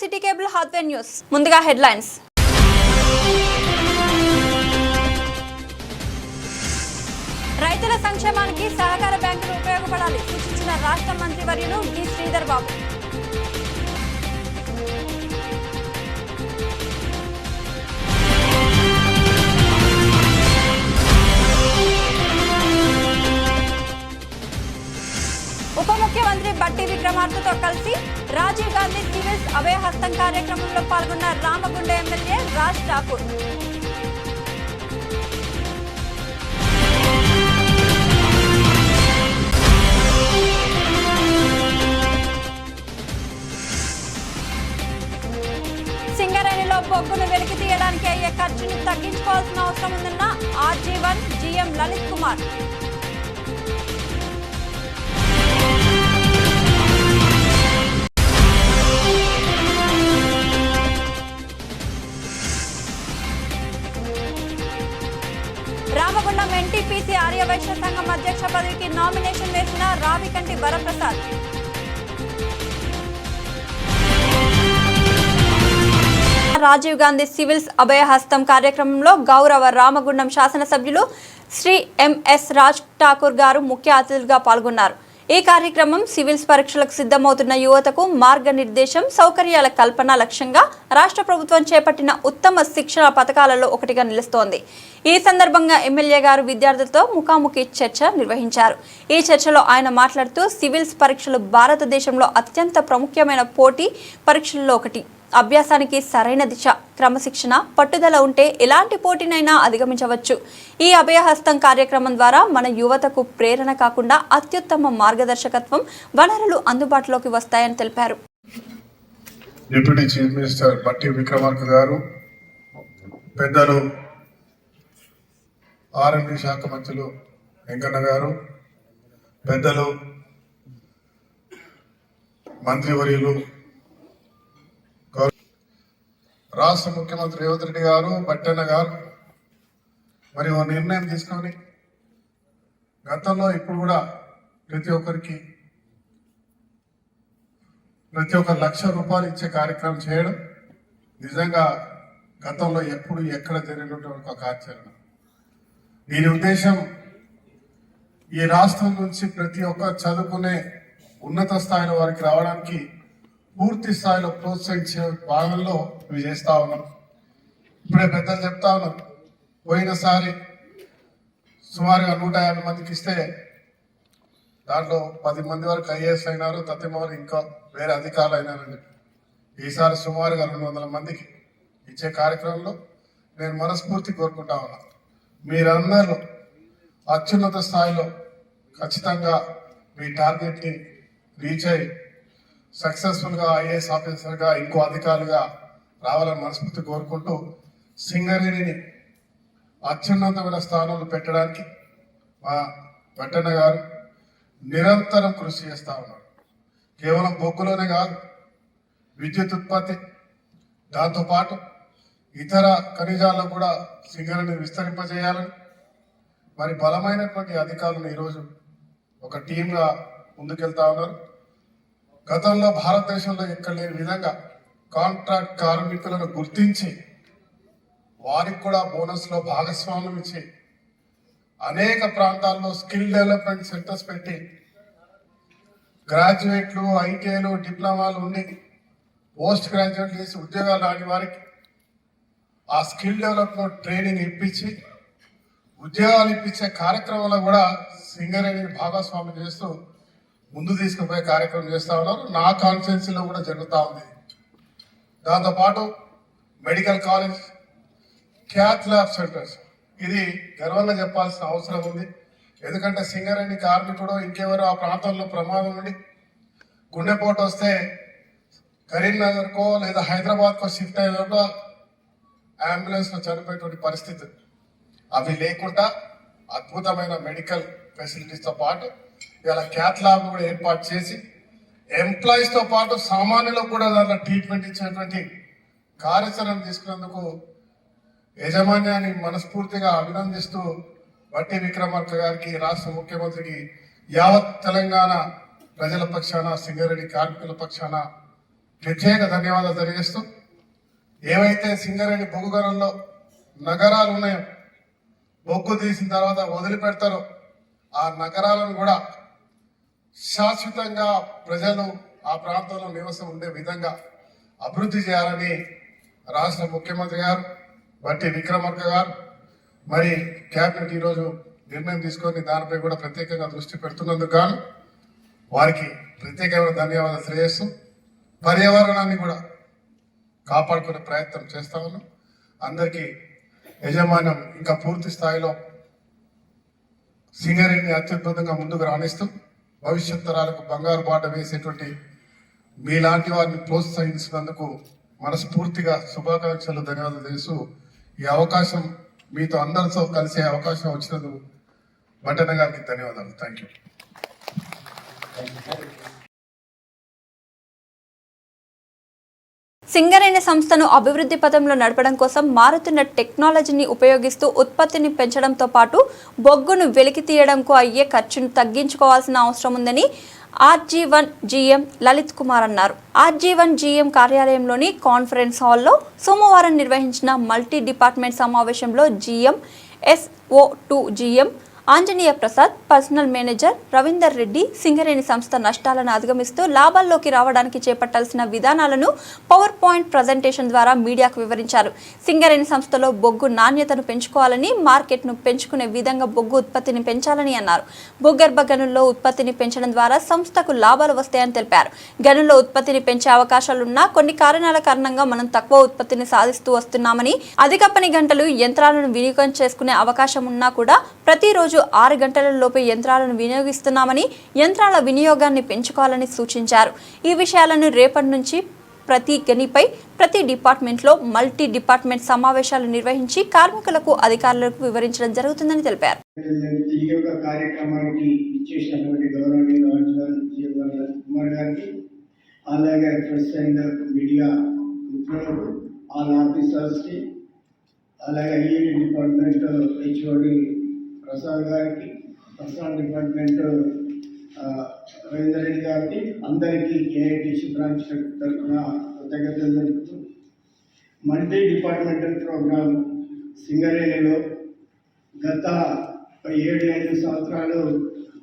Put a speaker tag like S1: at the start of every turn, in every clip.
S1: City cable Hathway news. ముందుగా headlines. రైతుల సంక్షేమానికి సహకార బ్యాంకులు ఉపయోగపడాలి సూచించిన రాష్ట్ర మంత్రివర్యులు డి శ్రీధర్ బాబు. ఉప ముఖ్యమంత్రి బట్టి విక్రమార్కతో కలిసి రాజీవ్ గాంధీ సివిల్స్ అభయహస్తం కార్యక్రమంలో పాల్గొన్న రామగుండ ఎమ్మెల్యే రాజ్ ఠాకూర్. సింగరేణిలో బొగ్గును వెలికి తీయడానికి అయ్యే ఖర్చును తగ్గించుకోవాల్సిన అవసరం ఉందన్న RG one GM Lalit Kumar. Ramagundam NTPC Aryavaishya సంఘం అధ్యక్ష పదవికి నామినేషన్ వేసిన రావికంటి వరప్రసాద్. రాజీవ్ గాంధీ సివిల్స్ అభయహస్తం కార్యక్రమంలో గౌరవ రామగుండం శాసనసభ్యులు శ్రీ ఎంఎస్ రాజ్ ఠాకూర్ గారు ముఖ్య అతిథులుగా పాల్గొన్నారు. ఈ కార్యక్రమం సివిల్స్ పరీక్షలకు సిద్ధమవుతున్న యువతకు మార్గనిర్దేశం సౌకర్యాల కల్పన లక్ష్యంగా రాష్ట్ర ప్రభుత్వం చేపట్టిన ఉత్తమ శిక్షణ పథకాలలో ఒకటిగా నిలుస్తోంది. ఈ సందర్భంగా ఎమ్మెల్యే గారు విద్యార్థులతో ముఖాముఖి చర్చ నిర్వహించారు. ఈ చర్చలో ఆయన మాట్లాడుతూ సివిల్స్ పరీక్షలు భారతదేశంలో అత్యంత ప్రాముఖ్యమైన పోటీ పరీక్షల్లో ఒకటి. అభ్యాసానికి సరైన దిశ క్రమశిక్షణ పట్టుదల ఉంటే ఎలాంటి పోటీనైనా అధిగమించవచ్చు. ఈ అభయహస్తం కార్యక్రమం ద్వారా మన యువతకు ప్రేరణ కాకుండా అత్యుత్తమ మార్గదర్శకత్వం వనరులు అందుబాటులోకి వస్తాయని తెలిపారు.
S2: డిప్యూటీ చీఫ్ మినిస్టర్ బట్టి విక్రమార్క గారు పెద్దలు ఆర్ఎండి శాఖ మంత్రులు వెంకన్న గారు పెద్దలు మంత్రివర్యులు గౌరవ రాష్ట్ర ముఖ్యమంత్రి రేవంత్ రెడ్డి గారు బట్టన్న గారు మరి ఓ నిర్ణయం తీసుకొని గతంలో ఇప్పుడు కూడా ప్రతి ఒక్కరికి ప్రతి ఒక్క లక్ష రూపాయలు ఇచ్చే కార్యక్రమం చేయడం నిజంగా గతంలో ఎప్పుడు ఎక్కడ జరిగినటువంటి ఒక ఆచరణ దీని ఉద్దేశం ఈ రాష్ట్రం నుంచి ప్రతి ఒక్క చదువుకునే ఉన్నత స్థాయిలో వారికి రావడానికి పూర్తి స్థాయిలో ప్రోత్సహించే భాగంలో ఇవి చేస్తా ఉన్నాం. ఇప్పుడే పెద్దలు చెప్తా ఉన్నాం పోయినసారి సుమారుగా నూట యాభై మందికి ఇస్తే దాంట్లో పది మంది వరకు ఐఏఎస్ అయినారు తత్తిమవారు ఇంకా వేరే అధికారులు అయినారని ఈసారి సుమారుగా రెండు వందల మందికి ఇచ్చే కార్యక్రమంలో నేను మనస్ఫూర్తి కోరుకుంటా ఉన్నా. మీరందరూ అత్యున్నత స్థాయిలో ఖచ్చితంగా మీ టార్గెట్ని రీచ్ అయ్యి సక్సెస్ఫుల్గా ఐఏఎస్ ఆఫీసర్గా ఇంకో అధికారులుగా రావాలని మనస్ఫూర్తి కోరుకుంటూ సింగరేణిని అత్యున్నతమైన స్థానంలో పెట్టడానికి మా వెంటన్న గారు నిరంతరం కృషి చేస్తూ ఉన్నారు. కేవలం బొగ్గులోనే కాదు విద్యుత్ ఉత్పత్తి దాంతోపాటు ఇతర ఖనిజాల్లో కూడా సింగరేణి విస్తరింపజేయాలని మరి బలమైనటువంటి అధికారులను ఈరోజు ఒక టీంగా ముందుకెళ్తా ఉన్నారు. గతంలో భారతదేశంలో ఎక్కడ లేని విధంగా కాంట్రాక్ట్ కార్మికులను గుర్తించి వారికి కూడా బోనస్లో భాగస్వామ్యం ఇచ్చి అనేక ప్రాంతాల్లో స్కిల్ డెవలప్మెంట్ సెంటర్స్ పెట్టి గ్రాడ్యుయేట్లు ఐటీఐలు డిప్లొమాలు ఉండి పోస్ట్ గ్రాడ్యుయేట్ చేసి ఉద్యోగాలు రాని వారికి ఆ స్కిల్ డెవలప్మెంట్ ట్రైనింగ్ ఇప్పించి ఉద్యోగాలు ఇప్పించే కార్యక్రమంలో కూడా సింగరేణిని భాగస్వామ్యం చేస్తూ ముందు తీసుకుపోయే కార్యక్రమం చేస్తా ఉన్నారు. నా కాన్స్టిట్యున్సీలో కూడా జరుగుతూ ఉంది. దాంతోపాటు medical college cath lab centres ఇది గర్వంగా చెప్పాల్సిన అవసరం ఉంది. ఎందుకంటే సింగరేణి కార్మికుడు ఇంకెవరు ఆ ప్రాంతంలో ప్రమాదం నుండి గుండెపోటు వస్తే కరీంనగర్కో లేదా హైదరాబాద్కో షిఫ్ట్ అయినప్పుడు అంబులెన్స్లో చనిపోయేటువంటి పరిస్థితి. అవి లేకుండా అద్భుతమైన మెడికల్ ఫెసిలిటీస్తో పాటు ఇలా క్యాట్లాగ్ కూడా ఏర్పాటు చేసి ఎంప్లాయీస్తో పాటు సామాన్యులకు కూడా దాంట్లో ట్రీట్మెంట్ ఇచ్చేటువంటి కార్యాచరణ తీసుకున్నందుకు యజమాన్యాన్ని మనస్ఫూర్తిగా అభినందిస్తూ బట్టి విక్రమార్క గారికి రాష్ట్ర ముఖ్యమంత్రికి యావత్ తెలంగాణ ప్రజల పక్షాన సింగరేణి కార్మికుల పక్షాన ప్రత్యేక ధన్యవాదాలు తెలియజేస్తూ ఏవైతే సింగరేణి బొగ్గుగరంలో నగరాలు ఉన్నాయో బొగ్గు తీసిన తర్వాత వదిలిపెడతారో ఆ నగరాలను కూడా శాశ్వతంగా ప్రజలు ఆ ప్రాంతంలో నివసం ఉండే విధంగా అభివృద్ధి చేయాలని రాష్ట్ర ముఖ్యమంత్రి గారు బట్టి విక్రమార్క గారు మరి కేబినెట్ ఈరోజు నిర్ణయం తీసుకొని దానిపై కూడా ప్రత్యేకంగా దృష్టి పెడుతున్నందుకు గాను వారికి ప్రత్యేకమైన ధన్యవాదాలు తెలియజేస్తూ పర్యావరణాన్ని కూడా కాపాడుకునే ప్రయత్నం చేస్తా ఉన్నాం. అందరికీ యజమానం ఇంకా పూర్తి స్థాయిలో సింగరేణిని అత్యద్భుతంగా ముందుకు రాణిస్తూ భవిష్యత్ తరాలకు బంగారు బాట వేసేటువంటి మీలాంటి వారిని ప్రోత్సహించినందుకు మనస్ఫూర్తిగా శుభాకాంక్షలు ధన్యవాదాలు తెలుసు ఈ అవకాశం మీతో అందరితో కలిసే అవకాశం వచ్చినందుకు బటన గారికి ధన్యవాదాలు. థ్యాంక్ యూ
S1: సింగరేణి సంస్థను అభివృద్ధి పథంలో నడపడం కోసం మారుతున్న టెక్నాలజీని ఉపయోగిస్తూ ఉత్పత్తిని పెంచడంతో పాటు బొగ్గును వెలికి తీయడంకు అయ్యే ఖర్చును తగ్గించుకోవాల్సిన అవసరం ఉందని RG one GM Lalit Kumar అన్నారు. ఆర్జీ వన్ జీఎం కార్యాలయంలోని కాన్ఫరెన్స్ హాల్లో సోమవారం నిర్వహించిన మల్టీ డిపార్ట్మెంట్ సమావేశంలో GM SO two GM Anjaneya Prasad personnel manager Ravinder Reddy Singareni సంస్థ నష్టాలను అధిగమిస్తూ లాభాల్లోకి రావడానికి చేపట్టాల్సిన విధానాలను పవర్ పాయింట్ ప్రజెంటేషన్ ద్వారా మీడియాకు వివరించారు. సింగరేణి సంస్థలో బొగ్గు నాణ్యతను పెంచుకోవాలని మార్కెట్ను పెంచుకునే విధంగా బొగ్గు ఉత్పత్తిని పెంచాలని అన్నారు. భూగర్భ గనుల్లో ఉత్పత్తిని పెంచడం ద్వారా సంస్థకు లాభాలు వస్తాయని తెలిపారు. గనుల్లో ఉత్పత్తిని పెంచే అవకాశాలున్నా కొన్ని కారణాల కారణంగా మనం తక్కువ ఉత్పత్తిని సాధిస్తూ వస్తున్నామని అధిక పని గంటలు యంత్రాలను వినియోగం చేసుకునే అవకాశం ఉన్నా కూడా ప్రతిరోజు ఆరు గంటలలోపే యంత్రాలను వినియోగిస్తున్నామని యంత్రాల వినియోగాన్ని పెంచుకోవాలని సూచించారు. ఈ విషయాలను రేపటి నుంచి ప్రతి గనిపై ప్రతి డిపార్ట్మెంట్లో మల్టీ డిపార్ట్మెంట్ సమావేశాలు నిర్వహించి కార్మికులకు అధికారులకు వివరించడం జరుగుతుందని తెలిపారు.
S3: అలాగే ప్రెస్ అండ్ మీడియా మిత్రులకు ఆఫీసర్స్కి అలాగే డిపార్ట్మెంట్ హెచ్ఓడి ప్రసాద్ గారికి పర్సనల్ డిపార్ట్మెంట్ ఆ, రవీందర్ రెడ్డి గారికి అందరికీ ఏఐటిసి బ్రాంచ్ తరఫున కృతజ్ఞతలు తెలుపుతూ మల్టీ డిపార్ట్మెంటల్ ప్రోగ్రామ్ సింగరేణిలో గత ఏడు ఐదు సంవత్సరాలు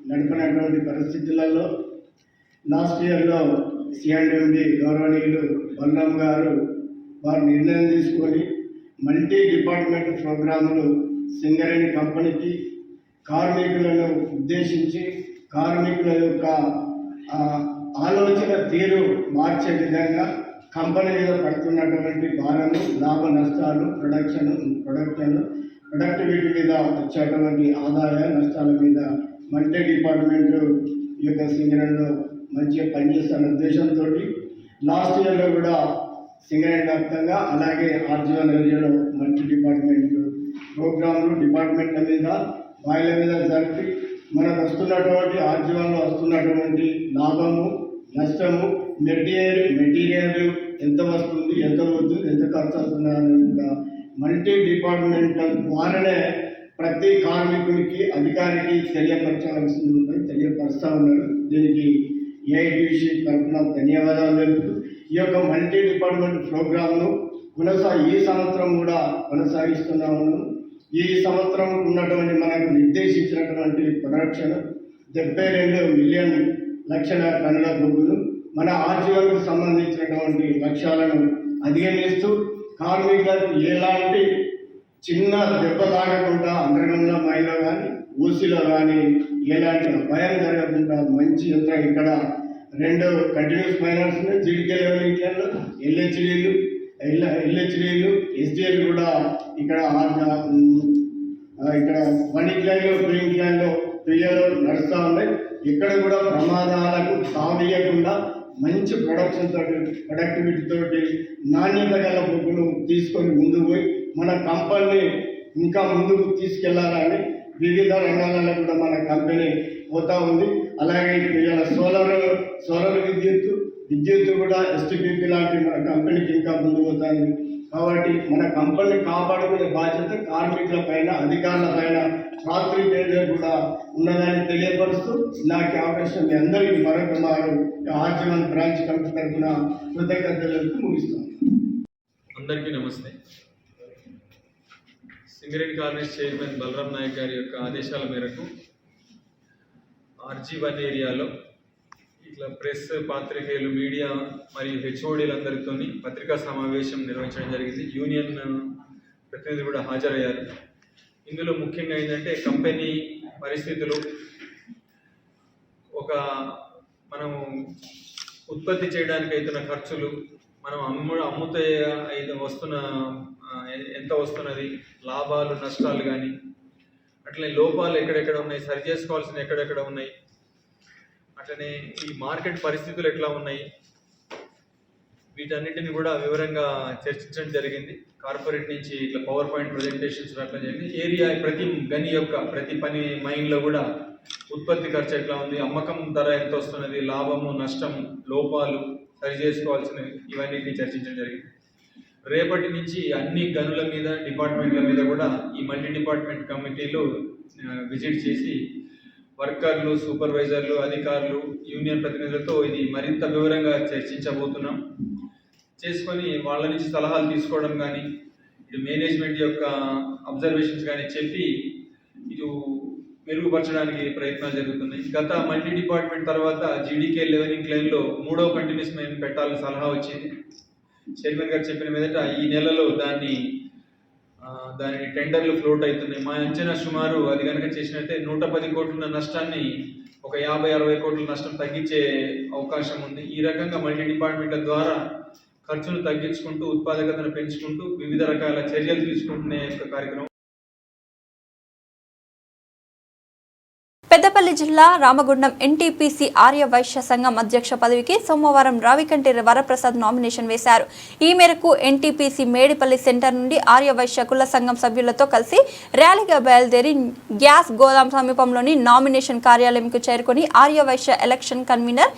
S3: నడిపినటువంటి పరిస్థితులలో లాస్ట్ ఇయర్లో సిఎండి గౌరవనీయులు బల్లం గారు వారు నిర్ణయం తీసుకొని మల్టీ డిపార్ట్మెంట్ ప్రోగ్రాములు సింగరేణి కంపెనీకి కార్మికులను ఉద్దేశించి కార్మికుల యొక్క ఆలోచన తీరు మార్చే విధంగా కంపెనీ మీద పడుతున్నటువంటి భారము లాభ నష్టాలు ప్రొడక్షన్ ప్రొడక్షన్ ప్రొడక్టివిటీ మీద వచ్చేటువంటి ఆదాయ నష్టాల మీద మల్టీ డిపార్ట్మెంట్ ఈ యొక్క సింగరంలో మంచిగా పనిచేస్తున్న ఉద్దేశంతో లాస్ట్ ఇయర్లో కూడా సింగరేణి వ్యాప్తంగా అలాగే ఆర్జీవన్ ఏరియాలో మల్టీ డిపార్ట్మెంట్ ప్రోగ్రాంలు డిపార్ట్మెంట్ల మీద వాయిల మీద జరిపి మనకు వస్తున్నటువంటి ఆర్జీవన్లో వస్తున్నటువంటి లాభము నష్టము మెటీరియల్ మెటీరియల్ ఎంత వస్తుంది ఎంత వస్తుంది ఎంత ఖర్చు అవుతుంది అనేది కూడా మల్టీ డిపార్ట్మెంటల్ ద్వారానే ప్రతి కార్మికునికి అధికారికి తెలియపరచాల్సింది ఉంటుంది తెలియపరుస్తూ ఉన్నారు. దీనికి ఏఐటీసీ తరఫున ధన్యవాదాలు తెలుపుతూ ఈ యొక్క మల్టీ డిపార్ట్మెంట్ ప్రోగ్రామ్ను కొనసా ఈ సంవత్సరం కూడా కొనసాగిస్తున్నాము. ఈ సంవత్సరం ఉన్నటువంటి మనకు నిర్దేశించినటువంటి ప్రొడక్షన్ డెబ్బై రెండు మిలియన్ లక్షల టన్నుల బొగ్గులు మన ఆర్జీవన్కు సంబంధించినటువంటి లక్ష్యాలను అధిగమిస్తూ కార్మికులకు ఎలాంటి చిన్న దెబ్బ తాగకుండా అంతర్గంలో మైలో కానీ ఊసిలో కానీ ఎలాంటి భయం జరగకుండా మంచి యంత్రం ఇక్కడ రెండు కంటిన్యూస్ ఫైనాన్స్ జీడికే లెవెల్ ఇంట్లో ఎల్హెచ్డీలు ఎల్ ఎల్హెచ్డిలు ఎస్డిఎల్ కూడా ఇక్కడ ఇక్కడ వన్ లైన్లో టూ లైన్లో క్రియలు నడుస్తూ ఉన్నాయి ఇక్కడ కూడా ప్రమాదాలకు తావీయకుండా మంచి ప్రొడక్షన్ తోటి ప్రొడక్టివిటీ తోటి నాణ్యత గల బొగ్గును తీసుకొని ముందుకు పోయి మన కంపెనీ ఇంకా ముందుకు తీసుకెళ్ళాలని వివిధ రంగాలలో కూడా మన కంపెనీ పోతా ఉంది. అలాగే ఇవాళ సోలార్ సోలార్ విద్యుత్ విద్యుత్ కూడా ఎస్టీపీపీ లాంటి మన కంపెనీకి ఇంకా ముందుకు పోతుంది కాబట్టి మన కంపెనీని కాపాడుకునే బాధ్యత కార్మికుల పైన అధికారుల పైన రాత్రి పేద కూడా ఉన్నదని తెలియపరుస్తూ నాకు అవకాశం మీ అందరికీ మరొక మారు ఆర్జీవన్ బ్రాంచ్ కమిటీ తరఫున కృతజ్ఞతలు ముగిస్తాను
S4: అందరికీ నమస్తే. సింగరేణి కాలేజ్ చైర్మన్ బలరాం నాయక్ గారి యొక్క ఆదేశాల మేరకు ఆర్జీ వన్ ఏరియాలో ఇట్లా ప్రెస్ పాత్రికేయులు మీడియా మరియు హెచ్ఓడీలందరితో పత్రికా సమావేశం నిర్వహించడం జరిగింది. యూనియన్ ప్రతినిధులు కూడా హాజరయ్యారు. ఇందులో ముఖ్యంగా ఏంటంటే కంపెనీ పరిస్థితులు ఒక మనము ఉత్పత్తి చేయడానికి అవుతున్న ఖర్చులు మనం అమ్ము అమ్ముతే అయితే వస్తున్న ఎంత వస్తున్నది లాభాలు నష్టాలు కానీ అట్లనే లోపాలు ఎక్కడెక్కడ ఉన్నాయి సరి చేసుకోవాల్సిన ఎక్కడెక్కడ ఉన్నాయి అట్లనే ఈ మార్కెట్ పరిస్థితులు ఎట్లా ఉన్నాయి? వీటన్నిటిని కూడా వివరంగా చర్చించడం జరిగింది. కార్పొరేట్ నుంచి ఇట్లా పవర్ పాయింట్ ప్రజెంటేషన్స్ అట్లా జరిగింది. ఏరియా ప్రతి గని యొక్క ప్రతి పని మైన్లో కూడా ఉత్పత్తి ఖర్చు ఎట్లా ఉంది? అమ్మకం ధర ఎంత వస్తున్నది? లాభము నష్టం లోపాలు సరి చేసుకోవాల్సినవి ఇవన్నిటిని చర్చించడం జరిగింది. రేపటి నుంచి అన్ని గనుల మీద డిపార్ట్మెంట్ల మీద కూడా ఈ మల్టీ డిపార్ట్మెంట్ కమిటీలు విజిట్ చేసి వర్కర్లు సూపర్వైజర్లు అధికారులు యూనియన్ ప్రతినిధులతో ఇది మరింత వివరంగా చర్చించబోతున్నాం. చేసుకొని వాళ్ళ నుంచి సలహాలు తీసుకోవడం కానీ ఇటు మేనేజ్మెంట్ యొక్క అబ్జర్వేషన్స్ కానీ చెప్పి ఇటు మెరుగుపరచడానికి ప్రయత్నాలు జరుగుతున్నాయి. గత మల్టీ డిపార్ట్మెంట్ తర్వాత జీడీకే లెవెనింగ్ క్లైన్లో మూడో కంటిన్యూస్ మేము పెట్టాలని సలహా వచ్చింది. చైర్మన్ గారు చెప్పిన మీదట ఈ నెలలో దాన్ని దాని టెండర్లు ఫ్లోట్ అవుతున్నాయి. మా అంచనా సుమారు అది కనుక చేసినట్టే నూట పది కోట్ల నష్టాన్ని ఒక యాభై అరవై కోట్ల నష్టం తగ్గించే అవకాశం ఉంది. ఈ రకంగా మల్టీ డిపార్ట్మెంట్ల ద్వారా ఖర్చును తగ్గించుకుంటూ ఉత్పాదకతను పెంచుకుంటూ వివిధ రకాల చర్యలు తీసుకుంటునే యొక్క కార్యక్రమం.
S1: పెద్దపల్లి జిల్లా రామగుండం ఎన్టీపీసీ ఆర్య వైశ్య సంఘం అధ్యక్ష పదవికి సోమవారం రావికంటి వరప్రసాద్ నామినేషన్ వేశారు. ఈ మేరకు ఎన్టీపీసీ మేడిపల్లి సెంటర్ నుండి ఆర్య వైశ్య కుల సంఘం సభ్యులతో కలిసి ర్యాలీగా బయలుదేరి గ్యాస్ గోదాం సమీపంలోని నామినేషన్ కార్యాలయంకు చేరుకొని Arya Vaishya election convener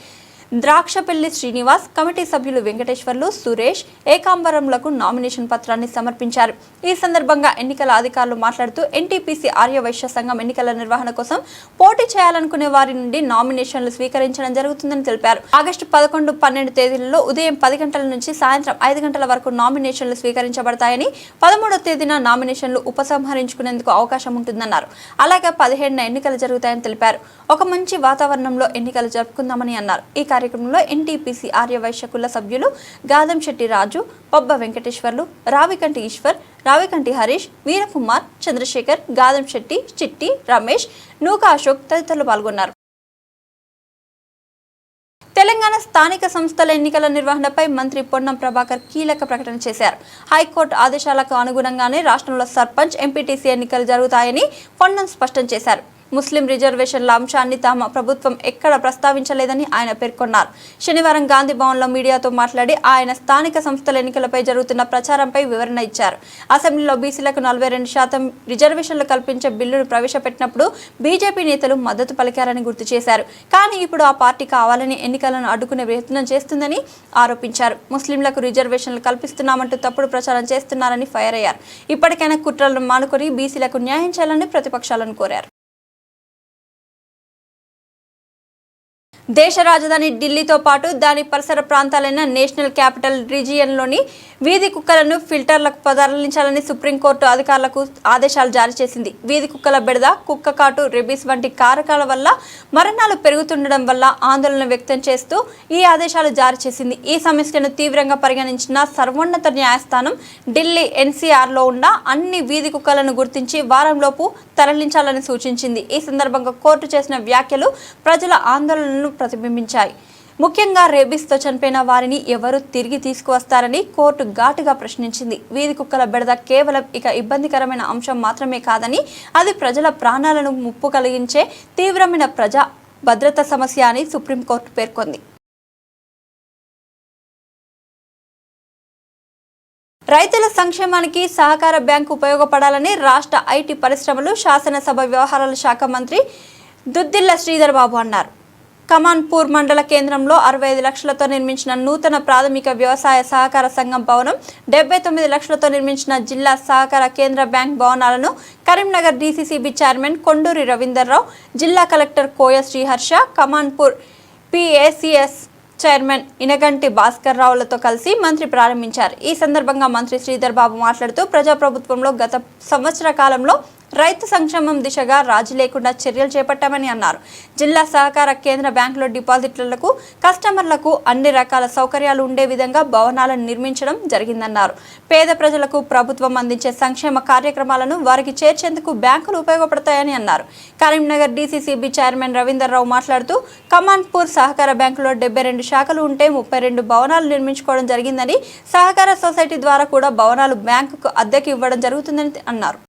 S1: Drakshapalli Srinivas committee సభ్యులు వెంకటేశ్వర్లు సురేష్ ఏకాంబరంలకు నామినేషన్ పత్రాన్ని సమర్పించారు. ఈ సందర్భంగా ఎన్నికల అధికారులు మాట్లాడుతూ ఎన్టీపీసీ ఆర్యవైశ్య సంఘం ఎన్నికల నిర్వహణ కోసం పోటీ చేయాలనుకునే వారి నుండి నామినేషన్లు స్వీకరించడం జరుగుతుందని తెలిపారు. ఆగస్టు పదకొండు పన్నెండు తేదీలలో ఉదయం పది గంటల నుంచి సాయంత్రం ఐదు గంటల వరకు నామినేషన్లు స్వీకరించబడతాయని పదమూడవ తేదీన నామినేషన్లు ఉపసంహరించుకునేందుకు అవకాశం ఉంటుందన్నారు. అలాగే పదిహేడున ఎన్నికలు జరుగుతాయని తెలిపారు. ఒక మంచి వాతావరణంలో ఎన్నికలు జరుపుకుందామని అన్నారు. ఈ కార్యక్రమంలో ఎన్టీపీసీ ఆర్యవైశ్య కుల సభ్యులు గాదంశెట్టి రాజు పబ్బ వెంకటేశ్వర్లు రావికంటి ఈశ్వర్ రావికంటి హరీష్ వీరకుమార్ చంద్రశేఖర్ గాదంశెట్టి చిట్టి రమేష్ నూకా అశోక్ తదితరులు పాల్గొన్నారు. తెలంగాణ స్థానిక సంస్థల ఎన్నికల నిర్వహణపై మంత్రి పొన్నం ప్రభాకర్ కీలక ప్రకటన చేశారు. హైకోర్టు ఆదేశాలకు అనుగుణంగానే రాష్ట్రంలో సర్పంచ్ ఎంపీటీసీ ఎన్నికలు జరుగుతాయని పొన్నం స్పష్టం చేశారు. ముస్లిం రిజర్వేషన్ల అంశాన్ని తమ ప్రభుత్వం ఎక్కడ ప్రస్తావించలేదని ఆయన పేర్కొన్నారు. శనివారం గాంధీ భవన్లో మీడియాతో మాట్లాడి ఆయన స్థానిక సంస్థల ఎన్నికలపై జరుగుతున్న ప్రచారంపై వివరణ ఇచ్చారు. అసెంబ్లీలో బీసీలకు నలభై రెండు శాతం రిజర్వేషన్లు కల్పించే బిల్లును ప్రవేశపెట్టినప్పుడు బీజేపీ నేతలు మద్దతు పలికారని గుర్తు చేశారు. కానీ ఇప్పుడు ఆ పార్టీ కావాలని ఎన్నికలను అడ్డుకునే ప్రయత్నం చేస్తుందని ఆరోపించారు. ముస్లింలకు రిజర్వేషన్లు కల్పిస్తున్నామంటూ తప్పుడు ప్రచారం చేస్తున్నారని ఫైర్ అయ్యారు. ఇప్పటికైనా కుట్రలను మానుకొని బీసీలకు న్యాయం చేయాలని ప్రతిపక్షాలను కోరారు. దేశ రాజధాని ఢిల్లీతో పాటు దాని పరిసర ప్రాంతాలైన నేషనల్ క్యాపిటల్ రీజియన్లోని వీధి కుక్కలను ఫిల్టర్లకు తరలించాలని సుప్రీంకోర్టు అధికారులకు ఆదేశాలు జారీ చేసింది. వీధి కుక్కల బెడద కుక్క కాటు రెబీస్ వంటి కారకాల వల్ల మరణాలు పెరుగుతుండడం వల్ల ఆందోళన వ్యక్తం చేస్తూ ఈ ఆదేశాలు జారీ చేసింది. ఈ సమస్యను తీవ్రంగా పరిగణించిన సర్వోన్నత న్యాయస్థానం ఢిల్లీ ఎన్సీఆర్లో ఉన్న అన్ని వీధి కుక్కలను గుర్తించి వారంలోపు తరలించాలని సూచించింది. ఈ సందర్భంగా కోర్టు చేసిన వ్యాఖ్యలు ప్రజల ఆందోళనను ప్రతిబింబించాయి. ముఖ్యంగా రేబీస్తో చనిపోయిన వారిని ఎవరు తిరిగి తీసుకువస్తారని కోర్టు ఘాటుగా ప్రశ్నించింది. వీధి కుక్కల బెడద కేవలం ఇక ఇబ్బందికరమైన అంశం మాత్రమే కాదని అది ప్రజల ప్రాణాలను ముప్పు కలిగించే తీవ్రమైన ప్రజా భద్రత సమస్య అని సుప్రీంకోర్టు పేర్కొంది. రైతుల సంక్షేమానికి సహకార బ్యాంకు ఉపయోగపడాలని రాష్ట్ర ఐటీ పరిశ్రమలు శాసనసభ వ్యవహారాల శాఖ మంత్రి దుద్దిల్ల శ్రీధర్ బాబు అన్నారు. కమాన్పూర్ మండల కేంద్రంలో అరవై ఐదు లక్షలతో నిర్మించిన నూతన ప్రాథమిక వ్యవసాయ సహకార సంఘం భవనం డెబ్బై తొమ్మిది లక్షలతో నిర్మించిన జిల్లా సహకార కేంద్ర బ్యాంక్ భవనాలను కరీంనగర్ డీసీసీబీ చైర్మన్ కొండూరి రవీందర్రావు జిల్లా collector Koya Sriharsha Kamanpur PACS chairman Inaganti Bhaskar రావులతో కలిసి మంత్రి ప్రారంభించారు. ఈ సందర్భంగా మంత్రి శ్రీధర్ బాబు మాట్లాడుతూ ప్రజాప్రభుత్వంలో గత సంవత్సర కాలంలో రైతు సంక్షేమం దిశగా రాజీ లేకుండా చర్యలు చేపట్టామని అన్నారు. జిల్లా సహకార కేంద్ర బ్యాంకులో డిపాజిట్లకు కస్టమర్లకు అన్ని రకాల సౌకర్యాలు ఉండే విధంగా భవనాలను నిర్మించడం జరిగిందన్నారు. పేద ప్రజలకు ప్రభుత్వం అందించే సంక్షేమ కార్యక్రమాలను వారికి చేర్చేందుకు బ్యాంకులు ఉపయోగపడతాయని అన్నారు. కరీంనగర్ డీసీసీబీ చైర్మన్ రవీందర్రావు మాట్లాడుతూ కమాన్పూర్ సహకార బ్యాంకులో డెబ్బై రెండు శాఖలు ఉంటే ముప్పై రెండు భవనాలు నిర్మించుకోవడం జరిగిందని సహకార సొసైటీ ద్వారా కూడా భవనాలు బ్యాంకుకు అద్దెకి ఇవ్వడం జరుగుతుందని అన్నారు.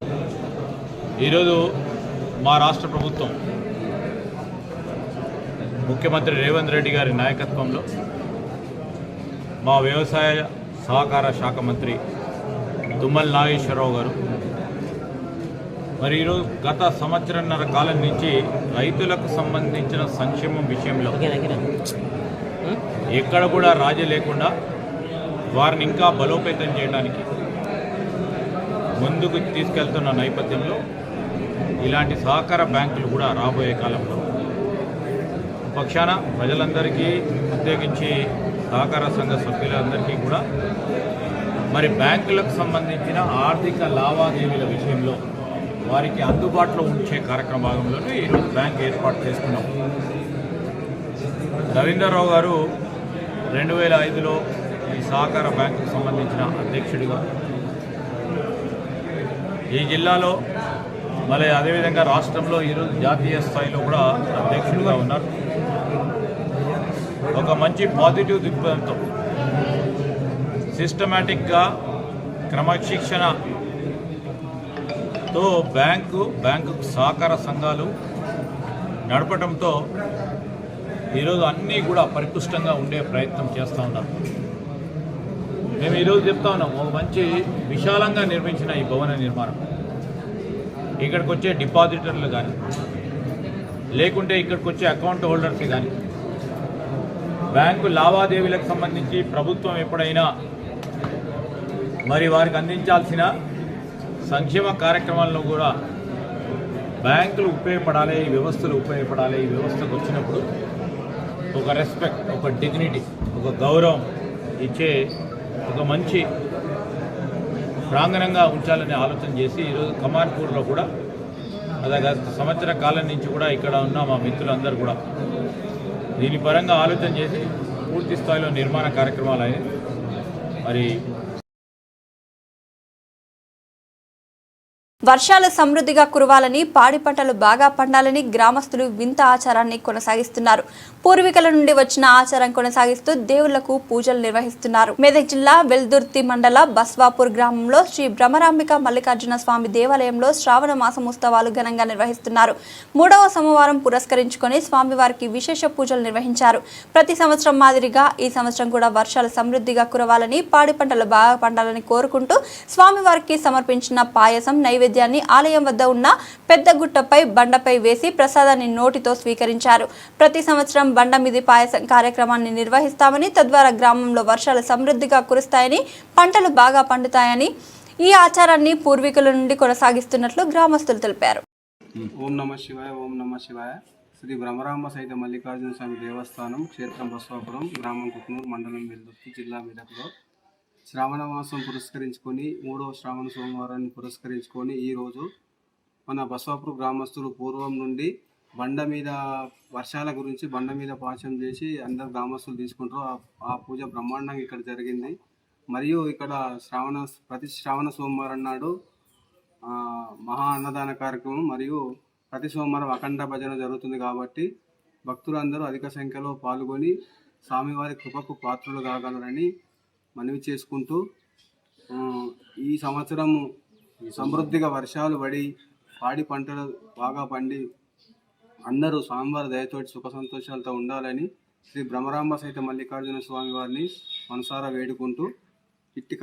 S5: ఈరోజు మా రాష్ట్ర ప్రభుత్వం ముఖ్యమంత్రి రేవంత్ రెడ్డి గారి నాయకత్వంలో మా వ్యవసాయ సహకార శాఖ మంత్రి తుమ్మల నాగేశ్వరరావు గారు మరి ఈరోజు గత సంవత్సరన్నర కాలం నుంచి రైతులకు సంబంధించిన సంక్షేమం విషయంలో ఎక్కడ కూడా రాజీ లేకుండా వారిని ఇంకా బలోపేతం చేయడానికి ముందుకు తీసుకెళ్తున్న నేపథ్యంలో ఇలాంటి సహకార బ్యాంకులు కూడా రాబోయే కాలంలో. పక్షాన ప్రజలందరికీ ప్రత్యేకించి సహకార సంఘ సభ్యులందరికీ కూడా మరి బ్యాంకులకు సంబంధించిన ఆర్థిక లావాదేవీల విషయంలో వారికి అందుబాటులో ఉంచే కార్యక్రమ భాగంలోనే ఈరోజు బ్యాంక్ ఏర్పాటు చేసుకున్నాం. రవీందర్రావు గారు రెండు వేల ఐదులో ఈ సహకార బ్యాంకుకు సంబంధించిన అధ్యక్షుడిగా ఈ జిల్లాలో మరి అదేవిధంగా రాష్ట్రంలో ఈరోజు జాతీయ స్థాయిలో కూడా అధ్యక్షులుగా ఉన్నారు. ఒక మంచి పాజిటివ్ దృక్పథంతో సిస్టమేటిక్గా క్రమశిక్షణతో బ్యాంకు బ్యాంకు సహకార సంఘాలు నడపడంతో ఈరోజు అన్నీ కూడా పరిపుష్టంగా ఉండే ప్రయత్నం చేస్తూ ఉన్నారు. మేము ఈరోజు చెప్తా ఉన్నాం ఒక మంచి విశాలంగా నిర్మించిన ఈ భవన నిర్మాణం. ఇక్కడికి వచ్చే డిపాజిటర్లు కానీ లేకుంటే ఇక్కడికి వచ్చే అకౌంట్ హోల్డర్స్ కానీ బ్యాంకు లావాదేవీలకు సంబంధించి ప్రభుత్వం ఎప్పుడైనా మరి వారికి అందించాల్సిన సంక్షేమ కార్యక్రమాలను కూడా బ్యాంకులు ఉపయోగపడాలి ఈ వ్యవస్థలు ఉపయోగపడాలి ఈ వ్యవస్థకు వచ్చినప్పుడు ఒక రెస్పెక్ట్ ఒక డిగ్నిటీ ఒక గౌరవం ఇచ్చే ఒక మంచి ప్రాంగణంగా ఉంచాలని ఆలోచన చేసి ఈరోజు కమాన్పూర్లో కూడా అదే సంవత్సర కాలం నుంచి కూడా ఇక్కడ ఉన్న మా మిత్రులందరూ కూడా దీని పరంగా ఆలోచన చేసి పూర్తి స్థాయిలో నిర్మాణ కార్యక్రమాలు అయినాయి. మరి
S1: వర్షాలు సమృద్ధిగా కురవాలని పాడి పంటలు బాగా పండాలని గ్రామస్తులు వింత ఆచారాన్ని కొనసాగిస్తున్నారు. పూర్వీకుల నుండి వచ్చిన ఆచారం కొనసాగిస్తూ దేవుళ్ళకు పూజలు నిర్వహిస్తున్నారు. మెదక్ జిల్లా వెల్దుర్తి మండల బస్వాపూర్ గ్రామంలో శ్రీ భ్రమరాంబిక మల్లికార్జున స్వామి దేవాలయంలో శ్రావణ మాసం ఉత్సవాలు ఘనంగా నిర్వహిస్తున్నారు. మూడవ సోమవారం పురస్కరించుకొని స్వామివారికి విశేష పూజలు నిర్వహించారు. ప్రతి సంవత్సరం మాదిరిగా ఈ సంవత్సరం కూడా వర్షాలు సమృద్ధిగా కురవాలని పాడి పంటలు బాగా పండాలని కోరుకుంటూ స్వామివారికి సమర్పించిన పాయసం నైవేద్యాన్ని ఆలయం వద్ద ఉన్న పెద్ద గుట్టపై బండపై వేసి ప్రసాదాన్ని నోటితో స్వీకరించారు. ప్రతి సంవత్సరం బండ మీది పాయసం కార్యక్రమాన్ని నిర్వహిస్తామని తద్వారా గ్రామంలో వర్షాలు సమృద్ధిగా కురుస్తాయని పంటలు బాగా పండుతాయని ఈ ఆచారాన్ని పూర్వీకుల నుండి కొనసాగిస్తున్నట్లు గ్రామస్తులు తెలిపారు.
S6: ఓం నమ శివాయ ఓం నమ శివాయ. శ్రీ బ్రహ్మరామ సైత మల్లికార్జున స్వామి దేవస్థానం క్షేత్రం బసవాపురం గ్రామం కుక్నూరు మండలం వెల్దుర్తి జిల్లా మెదక్లో. శ్రావణ మాసం పురస్కరించుకొని మూడవ శ్రావణ సోమవారాన్ని పురస్కరించుకొని ఈరోజు మన బసవాపురం గ్రామస్తులు పూర్వం నుండి బండ మీద వర్షాల గురించి బండ మీద పాచం చేసి అందరు గ్రామస్తులు తీసుకుంటారు. ఆ- పూజ బ్రహ్మాండంగా ఇక్కడ జరిగింది. మరియు ఇక్కడ శ్రావణ ప్రతి శ్రావణ సోమవారం నాడు మహా అన్నదాన కార్యక్రమం మరియు ప్రతి సోమవారం అఖండ భజన జరుగుతుంది కాబట్టి భక్తులందరూ అధిక సంఖ్యలో పాల్గొని స్వామివారి కృపకు పాత్రలు కాగలరని మనవి చేసుకుంటూ ఈ సంవత్సరం సమృద్ధిగా వర్షాలు పడి పాడి పంటలు బాగా పండి అందరూ స్వామివారి దయతోటి సుఖ సంతోషాలతో ఉండాలని శ్రీ బ్రహ్మరాంబ సహిత మల్లికార్జున స్వామి వారిని మనసారా వేడుకుంటూ ఇట్టి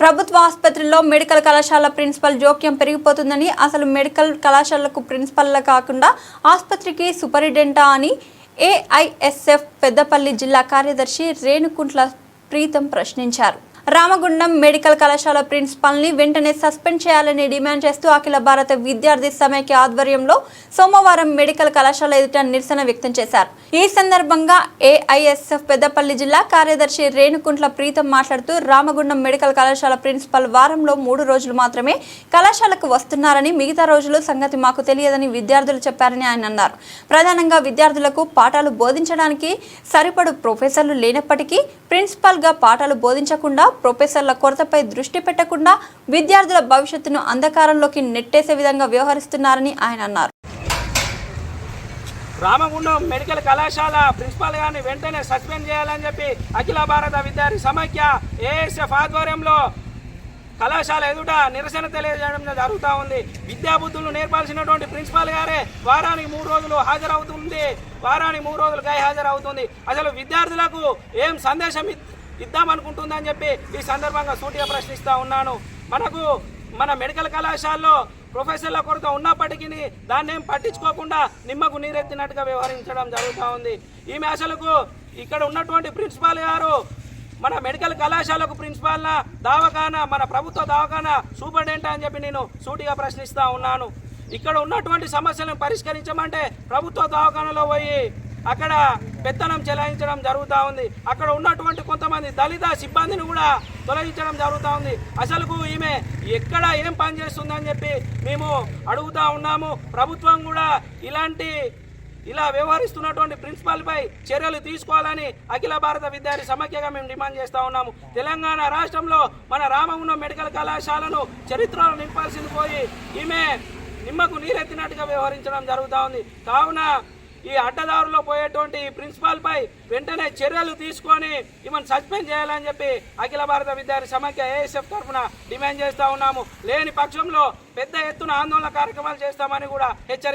S1: ప్రభుత్వ ఆసుపత్రిలో మెడికల్ కళాశాల ప్రిన్సిపల్ జోక్యం పెరిగిపోతుందని అసలు మెడికల్ కళాశాలకు ప్రిన్సిపల్ కాకుండా ఆసుపత్రికి సూపరింటెండా అని ఏఐఎస్ఎఫ్ పెద్దపల్లి జిల్లా కార్యదర్శి రేణుకుంట్ల ప్రీతం ప్రశ్నించారు. రామగుండం మెడికల్ కళాశాల ప్రిన్సిపాల్ని వెంటనే సస్పెండ్ చేయాలని డిమాండ్ చేస్తూ అఖిల భారత విద్యార్థి సమైక్య ఆధ్వర్యంలో సోమవారం మెడికల్ కళాశాల ఎదుట నిరసన వ్యక్తం చేశారు. ఈ సందర్భంగా ఏఐఎస్ఎఫ్ పెద్దపల్లి జిల్లా కార్యదర్శి రేణుకుంట్ల ప్రీతం మాట్లాడుతూ రామగుండం మెడికల్ కళాశాల ప్రిన్సిపల్ వారంలో మూడు రోజులు మాత్రమే కళాశాలకు వస్తున్నారని మిగతా రోజులు సంగతి మాకు తెలియదని విద్యార్థులు చెప్పారని ఆయన అన్నారు. ప్రధానంగా విద్యార్థులకు పాఠాలు బోధించడానికి సరిపడు ప్రొఫెసర్లు లేనప్పటికీ ప్రిన్సిపాల్గా పాఠాలు బోధించకుండా ప్రొఫెసర్ల కొరతపై దృష్టి పెట్టకుండా విద్యార్థుల భవిష్యత్తును అంధకారంలోకి నెట్టేసే విధంగా వ్యవహరిస్తున్నారని ఆయన అన్నారు.
S7: రామగుండం మెడికల్ కళాశాల ప్రిన్సిపాల్ గారిని వెంటనే సస్పెండ్ చేయాలని చెప్పి అఖిల భారత విద్యార్థి సమైక్య ఏఎస్ఎఫ్ ఆధ్వర్యంలో కళాశాల ఎదుట నిరసన తెలియజేయడం జరుగుతూ ఉంది. విద్యాబుద్ధులు నేర్పాల్సినటువంటి ప్రిన్సిపాల్ గారే వారానికి మూడు రోజులు హాజరవుతుంది. వారానికి మూడు రోజులు గై హాజరవుతుంది. అసలు విద్యార్థులకు ఏం సందేశం ఇ- ఇద్దామనుకుంటుందని చెప్పి ఈ సందర్భంగా సూటిగా ప్రశ్నిస్తూ ఉన్నాను. మనకు మన మెడికల్ కళాశాలలో ప్రొఫెసర్ల కొరత ఉన్నప్పటికీ దాన్ని ఏం పట్టించుకోకుండా నిమ్మకు నీరెత్తినట్టుగా వ్యవహరించడం జరుగుతూ ఉంది. ఈ మేషలకు ఇక్కడ ఉన్నటువంటి ప్రిన్సిపాల్ గారు మన మెడికల్ కళాశాలకు ప్రిన్సిపాల్న దవాఖానా మన ప్రభుత్వ దవాఖానా సూపరింటెండెంట్ అని చెప్పి నేను సూటిగా ప్రశ్నిస్తూ ఉన్నాను. ఇక్కడ ఉన్నటువంటి సమస్యలను పరిష్కరించమంటే ప్రభుత్వ దవాఖానలో పోయి అక్కడ పెత్తనం చెలాయించడం జరుగుతూ ఉంది. అక్కడ ఉన్నటువంటి కొంతమంది దళిత సిబ్బందిని కూడా తొలగించడం జరుగుతూ ఉంది. అసలుకు ఈమె ఎక్కడ ఏం పని చేస్తుందని చెప్పి మేము అడుగుతా ఉన్నాము. ప్రభుత్వం కూడా ఇలాంటి ఇలా వ్యవహరిస్తున్నటువంటి ప్రిన్సిపాల్పై చర్యలు తీసుకోవాలని అఖిల భారత విద్యార్థి సమైక్యగా మేము డిమాండ్ చేస్తూ ఉన్నాము. తెలంగాణ రాష్ట్రంలో మన రామగుండం మెడికల్ కళాశాలను చరిత్రలో నింపాల్సింది పోయి ఈమె నిమ్మకు నీరెత్తినట్టుగా వ్యవహరించడం జరుగుతూ ఉంది. కావున ఈ అడ్డదారులో పోయేటువంటి ఈ ప్రిన్సిపాల్పై వెంటనే చర్యలు తీసుకొని ఈమెను సస్పెండ్ చేయాలని చెప్పి అఖిల భారత విద్యార్థి సమాఖ్య ఏఎస్ఎఫ్ తరఫున డిమాండ్ చేస్తూ ఉన్నాము. లేని పక్షంలో పెద్ద ఎత్తున ఆందోళన కార్యక్రమాలు చేస్తామని కూడా హెచ్చరి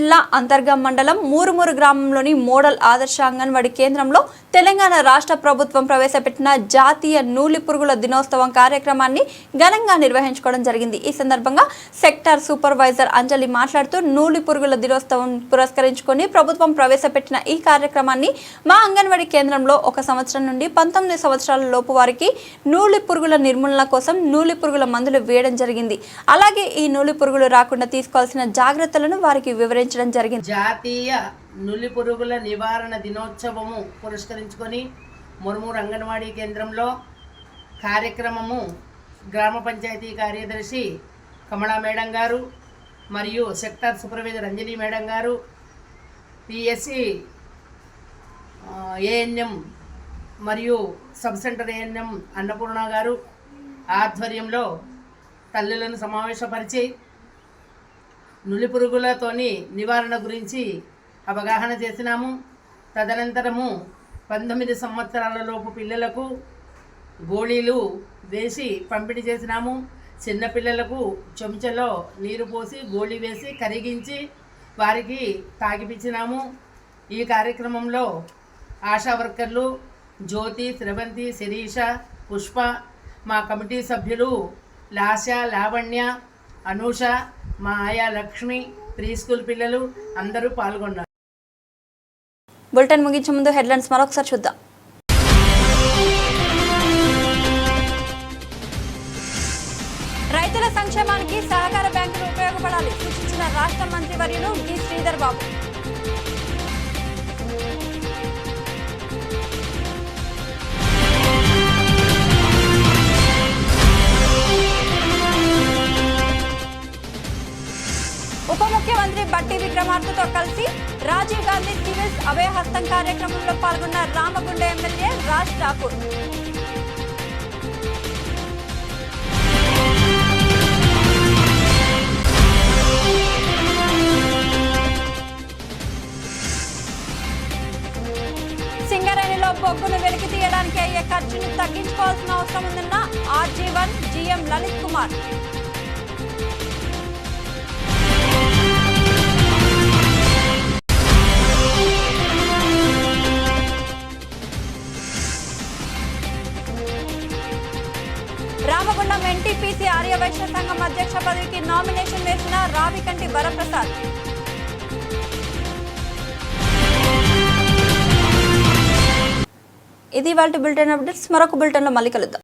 S1: జిల్లా అంతర్గం మండలం మూరుమూరు గ్రామంలోని మోడల్ ఆదర్శ అంగన్వాడీ కేంద్రంలో తెలంగాణ రాష్ట్ర ప్రభుత్వం ప్రవేశపెట్టిన జాతీయ నూలి పురుగుల దినోత్సవం కార్యక్రమాన్ని ఘనంగా నిర్వహించుకోవడం జరిగింది. ఈ సందర్భంగా సెక్టార్ సూపర్వైజర్ అంజలి మాట్లాడుతూ నూలి పురుగుల దినోత్సవం పురస్కరించుకొని ప్రభుత్వం ప్రవేశపెట్టిన ఈ కార్యక్రమాన్ని మా అంగన్వాడీ కేంద్రంలో ఒక సంవత్సరం నుండి పంతొమ్మిది సంవత్సరాల లోపు వారికి నూలి పురుగుల నిర్మూలన కోసం నూలి పురుగుల మందులు వేయడం జరిగింది. అలాగే ఈ నూలి పురుగులు రాకుండా తీసుకోవాల్సిన జాగ్రత్తలను వారికి వివరించడం జరిగింది.
S8: జాతీయ నులి పురుగుల నివారణ దినోత్సవము పురస్కరించుకొని మురుమూరు అంగన్వాడీ కేంద్రంలో కార్యక్రమము గ్రామ పంచాయతీ కార్యదర్శి కమలా మేడం గారు మరియు సెక్టార్ సూపర్వైజర్ అంజలి మేడం గారు పిఎస్సి ఏఎన్ఎం మరియు సబ్ సెంటర్ ఏఎన్ఎం అన్నపూర్ణ గారు ఆధ్వర్యంలో తల్లులను సమావేశపరిచి నులి పురుగులతోని నివారణ గురించి అవగాహన చేసినాము. తదనంతరము పంతొమ్మిది సంవత్సరాలలోపు పిల్లలకు గోళీలు వేసి పంపిణీ చేసినాము. చిన్నపిల్లలకు చెంచలో నీరు పోసి గోళీ వేసి కరిగించి వారికి తాగిపించినాము. ఈ కార్యక్రమంలో ఆశా వర్కర్లు జ్యోతి శ్రవంతి శిరీష పుష్ప మా కమిటీ సభ్యులు లాశ లావణ్య అనూష మా ఆయా లక్ష్మి ప్రీ స్కూల్ పిల్లలు అందరూ పాల్గొన్నారు.
S1: బులెటిన్ ముగించే ముందు హెడ్లైన్స్ మరొకసారి చూద్దాం. రైతుల సంక్షేమానికి సహకార బ్యాంకులు ఉపయోగపడాలి సూచించిన రాష్ట్ర మంత్రివర్యులు డి శ్రీధర్ బాబు. ముఖ్యమంత్రి బట్టి విక్రమార్కతో కలిసి రాజీవ్ గాంధీ సివిల్స్ అభయహస్తం కార్యక్రమంలో పాల్గొన్న రామగుండ ఎమ్మెల్యే రాజ్ ఠాకూర్. సింగరేణిలో బొగ్గును వెలికి తీయడానికి అయ్యే ఖర్చును తగ్గించుకోవాల్సిన అవసరం ఉందన్న RG one GM Lalit Kumar. Vaishya సంఘం అధ్యక్ష పదవికి నామినేషన్ వేసిన రావికంటి వరప్రసాద్. ఇది వాళ్ళ బులెటిన్ అప్డేట్స్. మరొక బులెటిన్లో మళ్ళీ కలుద్దాం.